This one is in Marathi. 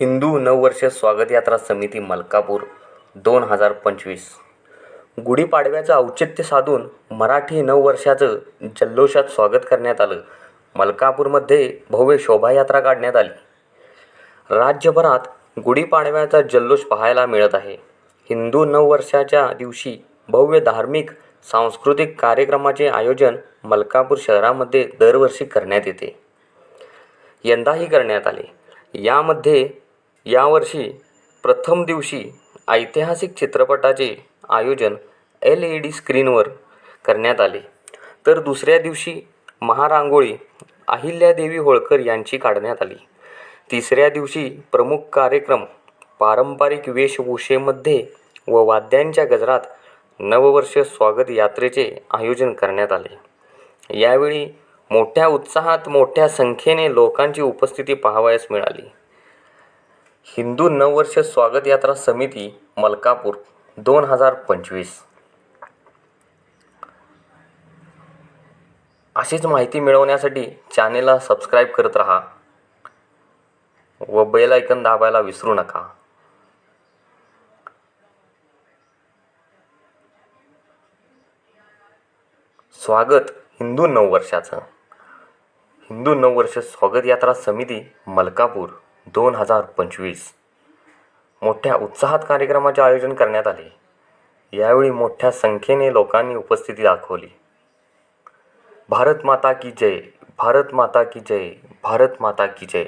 हिंदू नववर्ष स्वागत यात्रा समिती मलकापूर दोन हजार पंचवीस. गुढीपाडव्याचं औचित्य साधून मराठी नववर्षाचं जल्लोषात स्वागत करण्यात आलं. मलकापूरमध्ये भव्य शोभायात्रा काढण्यात आली. राज्यभरात गुढीपाडव्याचा जल्लोष पाहायला मिळत आहे. हिंदू नववर्षाच्या दिवशी भव्य धार्मिक सांस्कृतिक कार्यक्रमाचे आयोजन मलकापूर शहरामध्ये दरवर्षी करण्यात येते. यंदाही करण्यात आले. यामध्ये यावर्षी प्रथम दिवशी ऐतिहासिक चित्रपटाचे आयोजन एल ई डी स्क्रीनवर करण्यात आले. तर दुसऱ्या दिवशी महारांगोळी अहिल्यादेवी होळकर यांची काढण्यात आली. तिसऱ्या दिवशी प्रमुख कार्यक्रम पारंपरिक वेशभूषेमध्ये व वाद्यांच्या गजरात नववर्ष स्वागत यात्रेचे आयोजन करण्यात आले. यावेळी मोठ्या उत्साहात मोठ्या संख्येने लोकांची उपस्थिती पाहावयास मिळाली. हिंदू नववर्ष स्वागत यात्रा समिती मलकापूर दोन हजार पंचवीस. अशीच माहिती मिळवण्यासाठी चॅनेलला सबस्क्राईब करत राहा. व बेल ऐकन दाबायला विसरू नका. स्वागत हिंदू नववर्षाचं हिंदू नववर्ष स्वागत यात्रा समिती मलकापूर. दोन हजार पंचवीस. मोठ्या उत्साहात कार्यक्रमाचे आयोजन करण्यात आले. यावेळी मोठ्या संख्येने लोकांनी उपस्थिती दाखवली. भारत माता की जय भारत माता की जय भारत माता की जय.